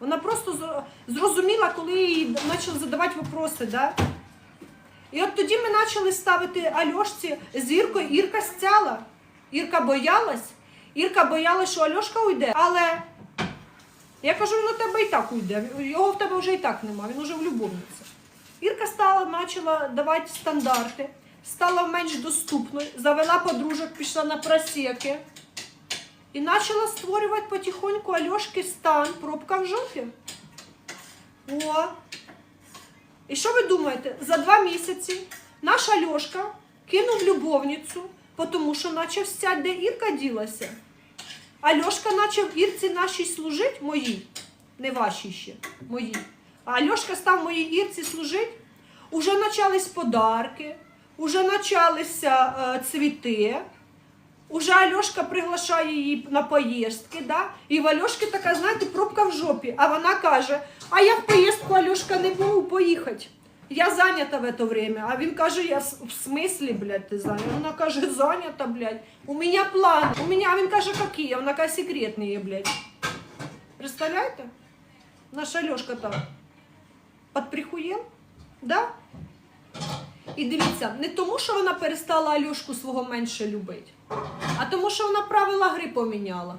Вона просто зрозуміла, коли їй почали задавати питання, да? І от тоді ми почали ставити Альошці з Іркою. Ірка стяла. Ірка боялась. Ірка боялась, що Альошка уйде. Але я кажу, він у тебе і так уйде. Його в тебе вже і так нема, він уже в любовниці. Ірка стала, почала давати стандарти, стала менш доступною, завела подружок, пішла на просеки. І почала створювати потихоньку Альошки стан, пробка в жопі. О. І що ви думаєте? За два місяці наш Альошка кинув любовницю, тому що почав стять, де Ірка ділася. Альошка почав Ірці нашій служить, моїй, не вашій ще, моїй. А Альошка став моїй Ірці служить. Уже почались подарки, уже почалися е, цвіти. Уже Альошка приглашає її на поїздки, да? і в Альошки така, знаєте, пробка в жопі. А вона каже: А я в поїздку Альошка не можу поїхати. Я зайнята в це время. А він каже, я в смислі, блядь, ти зайнята? Вона каже, зайнята, блядь. У мене план. У мене, а він каже, які? Вона каже, секретні, блядь. Представляєте? Наша Альошка там подприхуєл, да? І дивіться, не тому, що вона перестала Альошку свого менше любити, а тому, що вона правила гри поміняла.